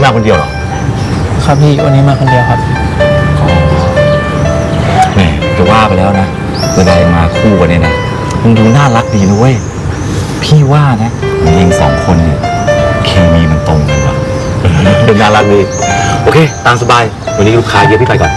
นนี้มาคนเดียวเหรอครับพี่วันนี้มาคนเดียวครับ แหมจะว่าไปแล้วนะเมื่อใดมาคู่กันเนี่ยนะมันดูน่ารักดีนะเว้ยพี่ว่านะเองสองคนเนี่ยเคมีมันตรงกันว่ะเป็นน่ารักดีโอเค ตามสบาย วันนี้ลูกค้าเยอะพี่ไปก่อน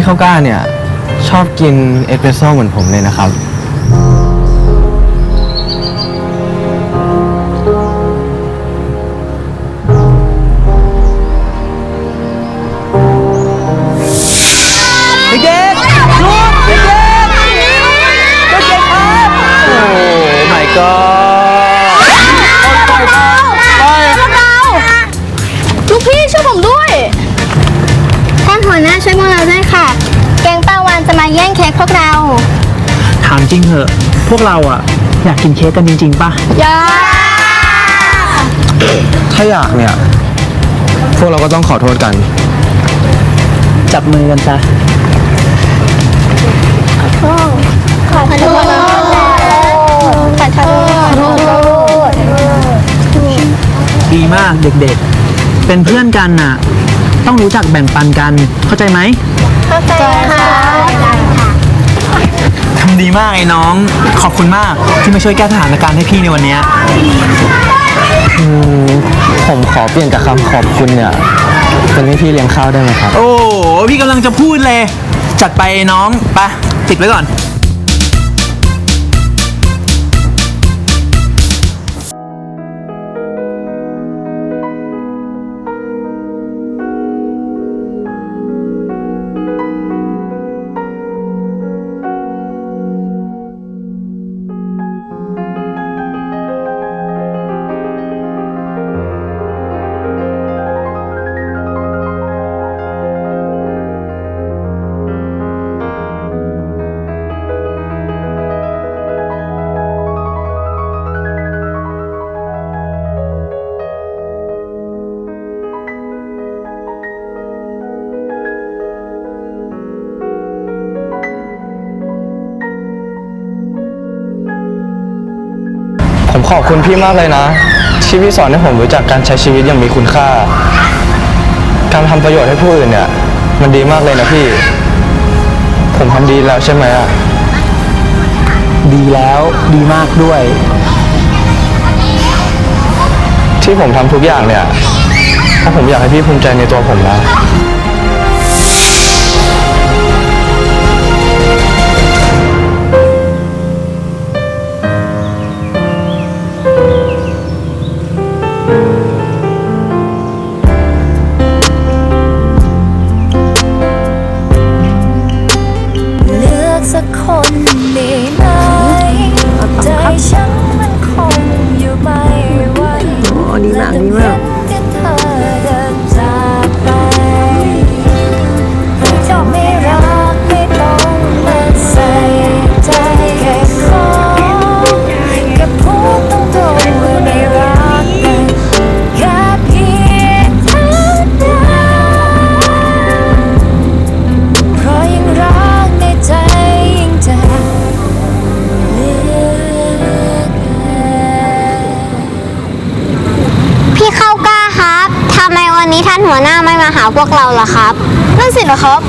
พี่เข้าก้าเนี่ย ชอบกินเอสเปรสโซ่เหมือนผมเลยนะครับ เด็กๆลูกเด็กๆเด็กๆครับ โอ้ my god พวกเราถามจริงเหอะ พวกเราอะอยากกินเค้กกันจริงๆป่ะอย่าถ้าอยากเนี่ย พวกเราก็ต้องขอโทษกัน จับมือกันซะ ขอโทษขอโทษขอโทษดีมากเด็กๆ เป็นเพื่อนกันน่ะ ต้องรู้จักแบ่งปันกัน เข้าใจไหม เข้าใจค่ะ ทำดีมากไอ้น้อง ขอบคุณมากที่มาช่วยแก้สถานการณ์ให้พี่ในวันเนี้ยผมขอเปลี่ยนจากคำขอบคุณเนี่ยเป็นให้พี่เลี้ยงข้าวได้ไหมครับ โอ้โหพี่กำลังจะพูดเลย จัดไปไอ้น้องไปติดไว้ก่อน คุณพี่มากเลยนะ ที่พี่สอนให้ผมรู้จักการใช้ชีวิตอย่างมีคุณค่า การทำประโยชน์ให้ผู้อื่นเนี่ย มันดีมากเลยนะพี่ ผมทำดีแล้วใช่ไหมอะดีแล้วดีมากด้วย ที่ผมทำทุกอย่างเนี่ยเพราะผมอยากให้พี่ภูมิใจในตัวผมนะ เพวกเราล่ะครับนั่นสิเหรอครับ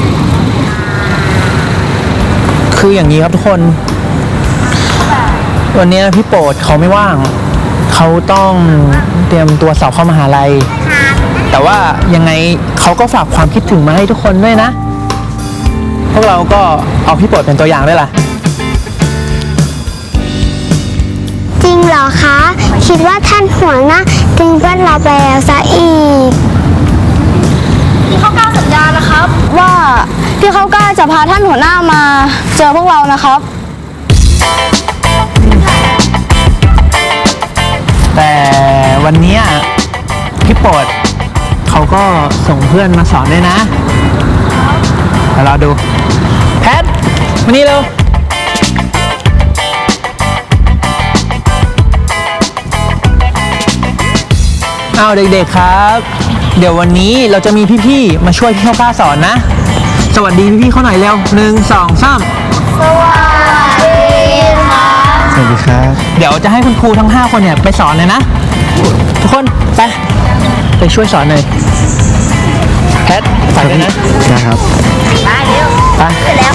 คืออย่างนี้ครับทุกคน วันเนี้ยพี่โปรดเขาไม่ว่าง เขาต้องเตรียมตัวสอบเข้ามหาลัย แต่ว่ายังไงเขาก็ฝากความคิดถึงมาให้ทุกคนด้วยนะ พวกเราก็เอาพี่โปรดเป็นตัวอย่างด้วยล่ะ จริงเหรอคะ คิดว่าท่านหัวหน้าทิ้งเพื่อนเราไปแล้วซะอีก พี่เขากล้าสัญญานะครับ ว่าพี่เขากล้าจะพาท่านหัวหน้ามาเจอพวกเรานะครับ แต่วันเนี้ยพี่โปรดเขาก็ส่งเพื่อนมาสอนด้วยนะยวเราดู แพทมานี่เร็ว เอาเด็กๆครับ เดี๋ยววันนี้เราจะมีพี่ๆมาช่วยพี่เขากล้าสอนนะ สวัสดีพี่ๆเขาหน่อยเร็วหนึ่งสองสามสวัสดีครับ เดี๋ยวจะให้คุณครูทั้ง 5 คนเนี่ยไปสอนเลยนะ ทุกคนไปไปช่วยสอนหน่อยแพทฝากด้วยนะไปเร็วไปไปแล้ว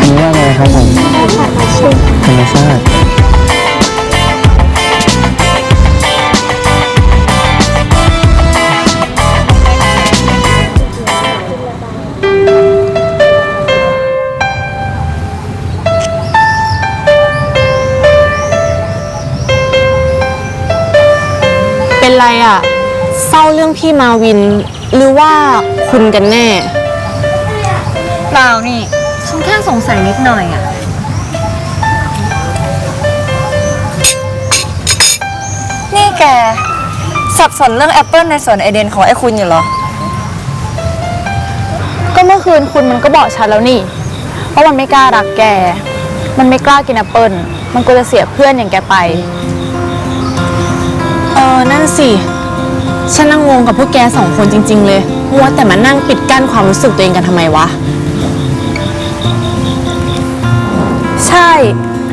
อันนี้ว่าอะไรครับผมธรร มชาติเป็นไรอะเศร้าเรื่องพี่มาวิน หรือว่าคุณกันแน่ เปล่านี่ ฉันแค่สงสัยนิดหน่อยอะ แก สับสนเรื่องแอปเปิลในสวนเอเดนของไอ้คุณอยู่เหรอ ก็เมื่อคืนคุณมันก็บอกฉันแล้วนี่ว่ามันไม่กล้ารักแก มันไม่กล้ากินแอปเปิลมันกลัวจะเสียเพื่อนอย่างแกไป เออ นั่นสิ ฉันนั่งงงกับพวกแกสองคนจริง ๆ เลยมัวแต่มานั่งปิดกั้นความรู้สึกตัวเองกันทำไมวะ ใช่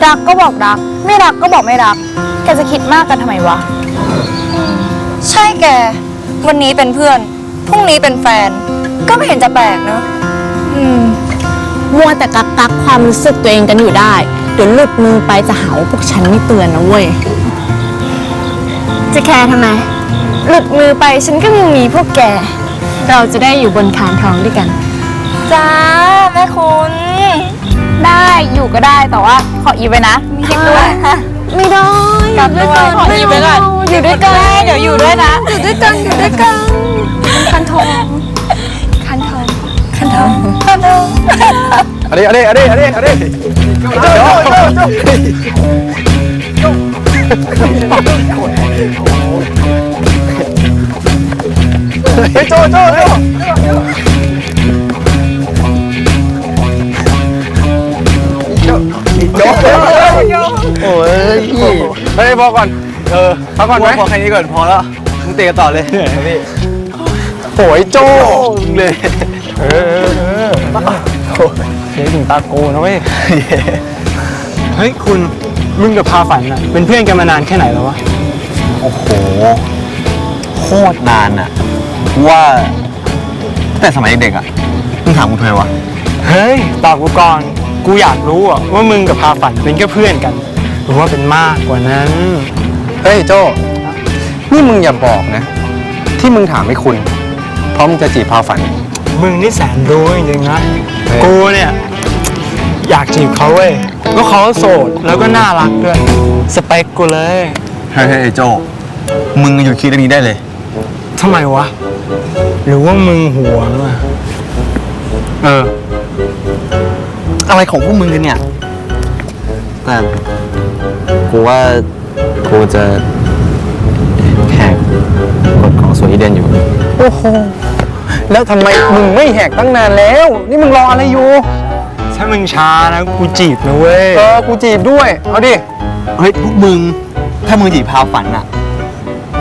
รักก็บอกรัก ไม่รักก็บอกไม่รัก แกจะคิดมากกันทำไมวะ ใช่แก วันนี้เป็นเพื่อน พรุ่งนี้เป็นแฟน ก็ไม่เห็นจะแปลกเนอะอืม มัวแต่กักกักความรู้สึกตัวเองกันอยู่ได้ เดี๋ยวหลุดมือไปจะหาว่าพวกฉันไม่เตือนนะเว้ย จะแคร์ทำไม หลุดมือไปฉันก็ยังมีพวกแก เราจะได้อยู่บนคานทองด้วยกัน จ้าแม่คุณ ได้อยู่ก็ได้แต่ว่าขออีไว้นะ มีเช็คด้วย ไม่ได้กลับด้วยกันขออีไว้ก่อน อยู่ด้วยกันเดี๋ยวอยู่ด้วยนะอยู่ด้วยกันอยู่ด้วยกันคันทองคันทองคันทองคันทองอันนี้อันนี้อันนี้อันนี้อันนี้โจ้โจ้โจ้เฮ้ยโจ้โจ้โจ้โจ้โอ้ยเฮ้ยพอก่อน เออพักก่อนไหมพอแค่นี้ก่อนพอแล้วมึงเตะกันต่อเลยพี่โอ้ยโจ้เลยเออเออเสียงถึงตาโกนะเว้ยเฮ้ยคุณมึงกับพาฝันอะเป็นเพื่อนกันมานานแค่ไหนแล้ววะโอ้โหโคตรนานอะว่าตั้งแต่สมัยเด็กๆอะมึงถามกูทำไมวะเฮ้ยตอบกูก่อนกูอยากรู้อะว่ามึงกับพาฝันเป็นแค่เพื่อนกัน หรือว่าเป็นมากกว่านั้น เฮ้ยโจ้นี่มึงอย่าบอกนะ ที่มึงถามให้คุณ เพราะมึงจะจีบพาฝัน มึงนี่แสนรู้จริงๆนะ เฮ้ย กูเนี่ย อยากจีบเขาเว้ย ก็เขาโสดแล้วก็น่ารักด้วย สเปคกูเลยเฮ้ยเฮ้ยไอ้โจมึงหยุดคิดเรื่องนี้ได้เลย ทำไมวะ หรือว่ามึงหวงอะเออ อะไรของพวกมึงกันเนี่ย แต่กูว่า กูจะแหกกฎของสวนอีเดนอยู่ โอ้โห แล้วทำไมมึงไม่แหกตั้งนานแล้ว นี่มึงรออะไรอยู่ ถ้ามึงช้านะ กูจีบนะเว้ย เออ กูจีบด้วย เอาดิ เฮ้ยพวกมึง ถ้ามึงจีบพาฝันอะ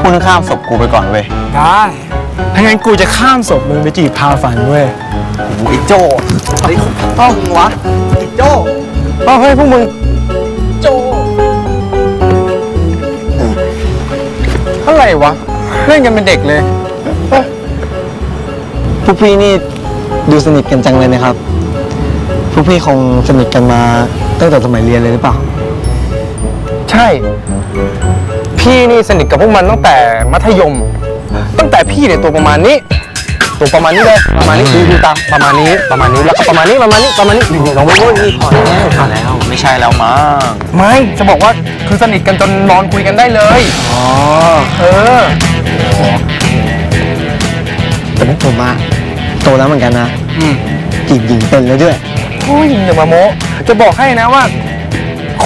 คุณข้ามศพกูไปก่อนเว้ยได้ถ้างั้นกูจะข้ามศพมึงไปจีบพาฝันเว้ยโอ้ยโจเฮ้ยต้องวะไอ้โจเอาเฮ้ยพวกมึง โจ อะไรวะ เล่นกันเป็นเด็กเลยพวกพี่นี่ดูสนิทกันจังเลยนะครับพวกพี่คงสนิทกันมาตั้งแต่สมัยเรียนเลยหรือเปล่า ใช่ พี่นี่สนิทกับพวกมันตั้งแต่มัธยม ตั้งแต่พี่เนี่ยตัวประมาณนี้ ตัวประมาณนี้เลยประมาณนี้ดูดูตามประมาณนี้ประมาณนี้แล้วก็ประมาณนี้ประมาณนี้ประมาณนี้นี่ลองไปดูนี่ถอดแล้วถอดแล้วไม่ใช่แล้วมั้งไม่จะบอกว่า คือสนิทกันจนนอนคุยกันได้เลย อ๋อเออ แต่พวกผมอะโตแล้วเหมือนกันนะอืมจีบหญิงเป็นแล้วด้วยผู้หญิงอย่ามาโมจะบอกให้นะว่า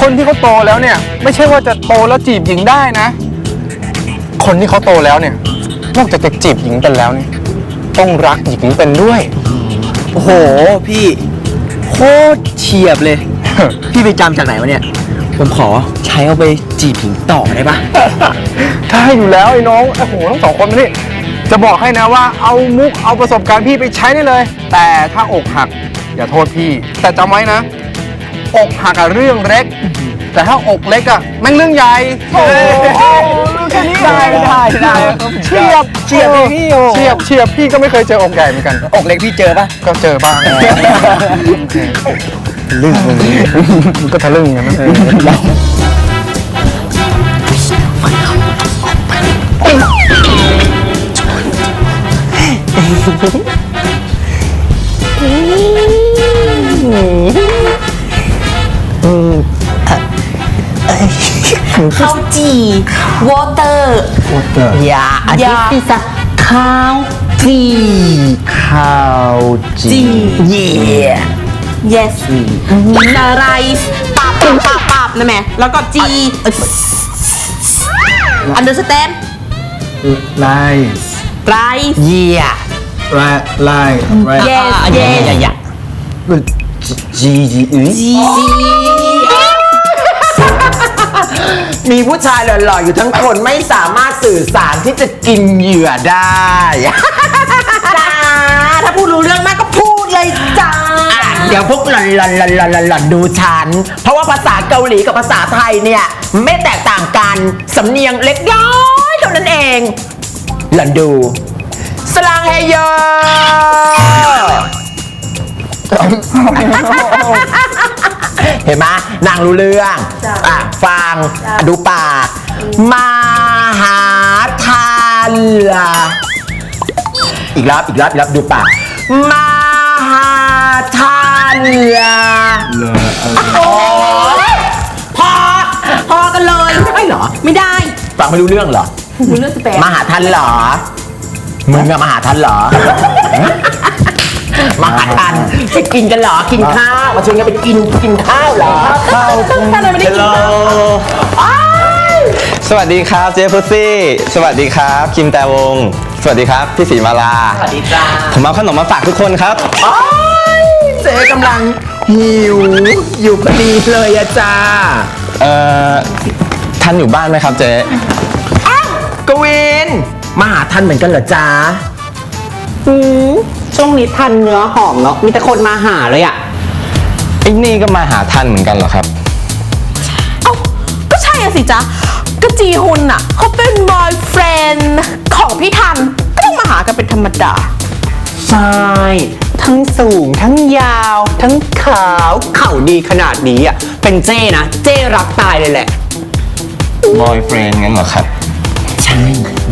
คนที่เขาโตแล้วเนี่ย ไม่ใช่ว่าจะโตแล้วจีบหญิงได้นะ คนที่เขาโตแล้วเนี่ย นอกจากจะจีบหญิงเป็นแล้วเนี่ย ต้องรักหญิงเป็นด้วย โอ้โหพี่ โคตรเฉียบเลย พี่ไปจำจากไหนวะเนี่ย ผมขอใช้เอาไปจีบหญิงต่อได้ปะ ถ้าให้อยู่แล้วไอ้น้องโอ้โหทั้งสองคนนี่จะบอกให้นะว่าเอามุกเอาประสบการณ์พี่ไปใช้ได้เลย แต่ถ้าอกหักอย่าโทษพี่ แต่จำไว้นะ อกหักอะเรื่องเล็ก แต่ถ้าอกเล็กอะแม่งเรื่องใหญ่โอ้โหแค่นี้ได้ได้ได้เฉียบเฉียบเลยพี่โอ้ เฉียบเฉียบพี่ก็ไม่เคยเจออกใหญ่เหมือนกัน อกเล็กพี่เจอปะ ก็เจอบ้าง ลึ่งมึงมันก็ทะลึ่งกันนะข้าวจี่วอเตอร์อย่าอันนี้พี่สักข้าวจีข้าวจีเย่ yes อะไรปับปับปับนะแม่แล้วก็จี understand ไล่ rice เย่ไล่ไล่ yes อย่า yes อย่าอย่าจีจีอือจี มีผู้ชายหล่อๆอยู่ทั้งคนไม่สามารถสื่อสารที่จะกินเหยื่อได้ จ้าถ้าพูดรู้เรื่องมากก็พูดเลยจ้า อะเดี๋ยวพวกหล่อนหล่อนหล่อนหล่อนหล่อนหล่อนดูฉัน เพราะว่าภาษาเกาหลีกับภาษาไทยเนี่ย ไม่แตกต่างกัน สำเนียงเล็กน้อยเท่านั้นเอง หล่อนดู สลางเฮโย เห็นไหมนางรู้เรื่องอะฟังอะดูปากมหาทานละอีกรอบอีกรอบอีกรอบดูปากมหาทานละโอ้ยพอพอกันเลยไม่เหรอ ไม่ได้ฟังไม่รู้เรื่องเหรอรู้เรื่องสเปนมหาทันเหรอ มึงอะมหาทันเหรอ มหาทันไปกินกันเหรอ กินข้าว มาชวนกันไปกินกินข้าวเหรอถ้าเราไม่ได้กินข้าวสวัสดีครับเจฟฟุซี่ สวัสดีครับ คิมแต่วง สวัสดีครับ พี่ศรีมาลา สวัสดีจ้าผมเอาขนมมาฝากทุกคนครับโอ้ยเจ๊กำลังหิวอยู่พอดีเลยอะจ้า เอ่อท่านอยู่บ้านไหมครับเจ๊กวิน มาหาทันเหมือนกันเหรอจ้า ช่วงนี้ทันเนื้อหอมเนาะมีแต่คนมาหาเลยอะไอ้นี่ก็มาหาท่านเหมือนกันเหรอครับ เอ้าก็ใช่อะสิจ๊ะก็จีฮุนอะเขาเป็นบอยเฟรนด์ของพี่ทันก็ต้องมาหากันเป็นธรรมดา ใช่ ทั้งสูงทั้งยาว ทั้งขาวเข่าดีขนาดนี้อะเป็นเจ้นะ เจ้รักตายเลยแหละ บอยเฟรนงั้นเหรอครับ ใช่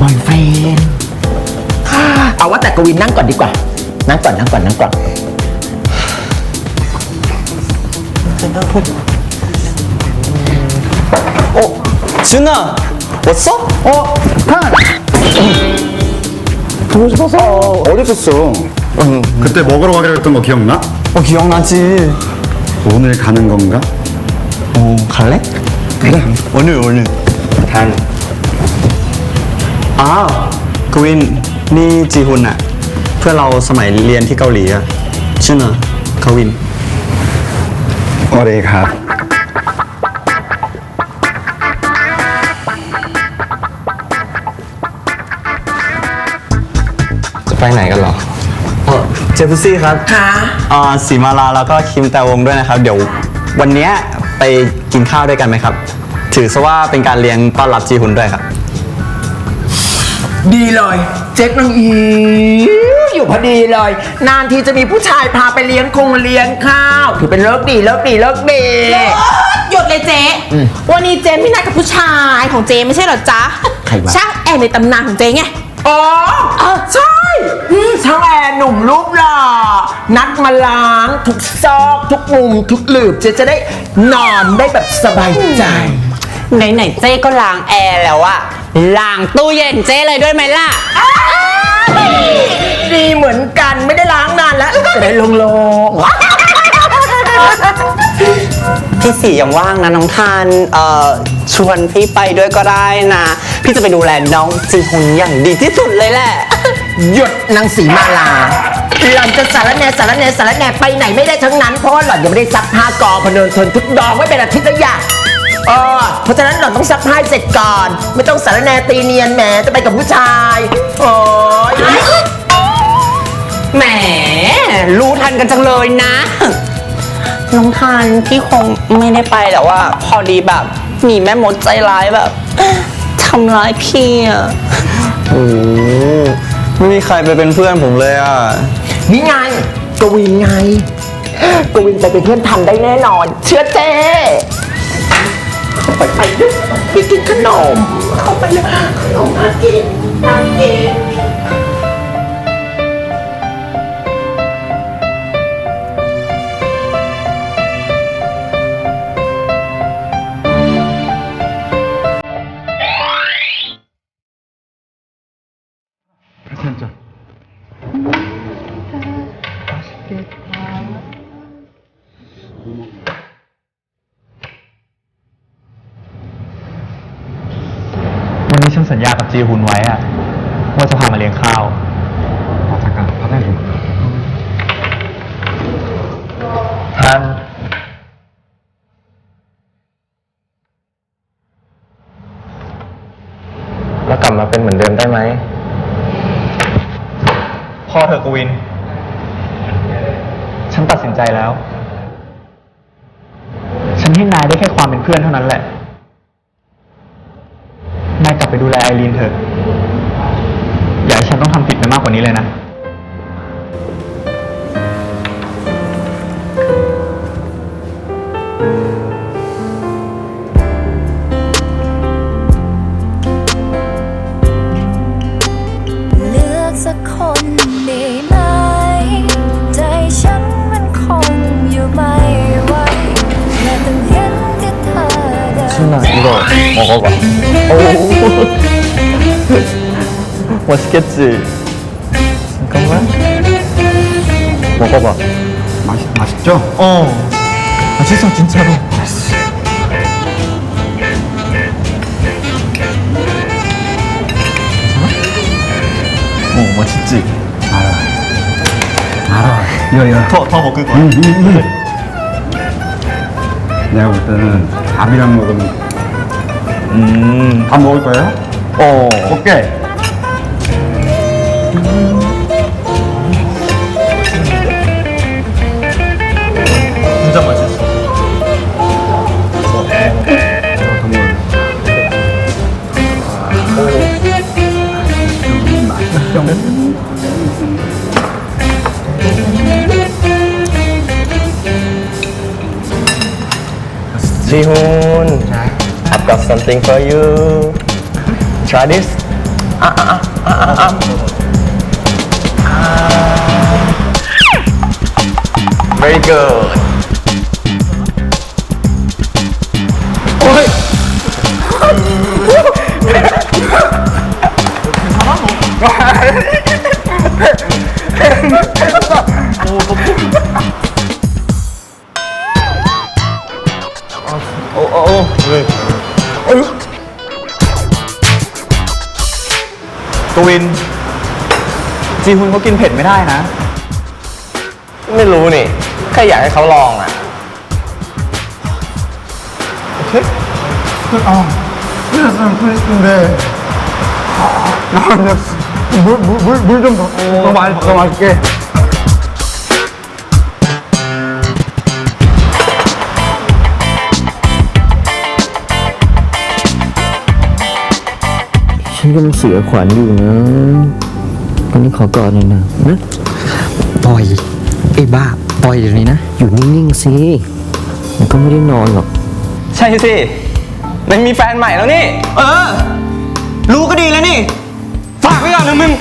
บอยเฟนเอาว่าแต่กวินนั่งก่อนดีกว่า นั่งก่อนนั่งก่อนนั่งก่อน 준아 왔어? 어, 탄! 보고 싶어서 어디 있었어? 그때 먹으러 가기로 했던 거 기억나? 어 기억나지 오늘 가는 건가? 어 갈래? 그래 오늘 오늘 단อ้าวกวินนี่จีฮุนอะ เพื่อเราสมัยเรียนที่เกาหลีอะชื่อเนอะคาวิน โอเคครับ จะไปไหนกันเหรอ เออเจฟซี่ครับค่ะอ่าสีมาลาแล้วก็คิมแต่วงด้วยนะครับ เดี๋ยววันนี้ไปกินข้าวด้วยกันไหมครับ ถือซะว่าเป็นการเลี้ยงต้อนรับจีฮุนด้วยครับ ดีเลย เจ๊กนางอี อยู่พอดีเลย นานทีจะมีผู้ชายพาไปเลี้ยงคงเลี้ยงข้าว ถือเป็นเลิกดีเลิกดีเลิกดี หยุดเลยเจ๊วันนี้เจ๊ไม่นัดกับผู้ชายของเจ๊ไม่ใช่เหรอจ๊ะใครวะ ช่างแอร์ในตำนานของเจ๊ไง อ๋อเออใช่ช่างแอร์หนุ่มรูปหล่อนัดมาล้างทุกซอกทุกมุมทุกหลืบเจ๊จะได้นอนได้แบบสบายใจ ไหนๆเจ้ก็ล้างแอร์แล้วอะล้างตู้เย็นเจ้เลยด้วยไหมล่ะ ดีเหมือนกันไม่ได้ล้างนานแล้วจะได้โล่งๆพี่สียังว่างนะน้องทันเอ่อชวนพี่ไปด้วยก็ได้นะ พี่จะไปดูแลน้องจีฮุนอย่างดีที่สุดเลยแหละ หยุดนางสีมาลา หล่อนจะสารแหนสารแหนสารแหนไปไหนไม่ได้ทั้งนั้น เพราะว่าหล่อนยังไม่ได้ซักผ้ากองพะเนินทนทุกดอกไว้เป็นอาทิตย์แล้วอย่าเออเพราะฉะนั้นหล่อนต้องซักผ้าให้เสร็จก่อน ไม่ต้องสารแหนตีเนียนแหมจะไปกับผู้ชายโอ้ย รู้ทันกันจังเลยนะ น้องทันพี่คงไม่ได้ไปแต่ว่า พอดีแบบ มีแม่มดใจร้ายแบบทำร้ายพี่อะโอ้โหไม่มีใครไปเป็นเพื่อนผมเลยอะ นี่ไงกวินไงกวินไปเป็นเพื่อนทันได้แน่นอน เชื่อเจ้ไปไปด้วยไปกินขนมเข้าไปเลยขนมน่ากินน่ากินวัน จีฮุนไว้อะว่าจะพามาเลี้ยงข้าวมาจากการพัฒนาอยู่ท่านแล้วกลับมาเป็นเหมือนเดิมได้ไหม พ่อเธอกวิน ฉันตัดสินใจแล้ว ฉันให้นายได้แค่ความเป็นเพื่อนเท่านั้นแหละ นายกลับไปดูแลไอรีน เถอะ อย่าให้ฉันต้องทำผิดไปมากกว่านี้เลยนะ 맛있겠지. 잠깐만. 먹어봐. 맛있, 맛있죠? 어, 맛있어, 진짜로. 어, 맛있지? 알아. 이거, 이거. 더, 더 먹을 거야. 음, 음, 음. 내가 볼 때는 밥이랑 먹으면 음, 밥 먹을 거예요? 어. 오케이. 지훈, I've got something for you. Try this. Ah, ah, ah, ah, ah, ah. Very good. วิน จีฮุนเขากินเผ็ดไม่ได้นะ ไม่รู้นี่แค่อยากให้เขาลองอะโอเคคุณออมคุณจะสั่งคุณคุณเดย์น้องเนี่ยบุบุบุบุจงประมาณประมาณเก ยังเสียขวัญอยู่นะวันนี้ขอกอดหน่อยนะนะปล่อยไอ้บ้าปล่อยเดี๋ยวนี้นะ อยู่นิ่งๆสิมันก็ไม่ได้นอนหรอก ใช่สิ มันมีแฟนใหม่แล้วนี่ เออ รู้ก็ดีแล้วนี่ ฝากไว้ก่อนนะมึง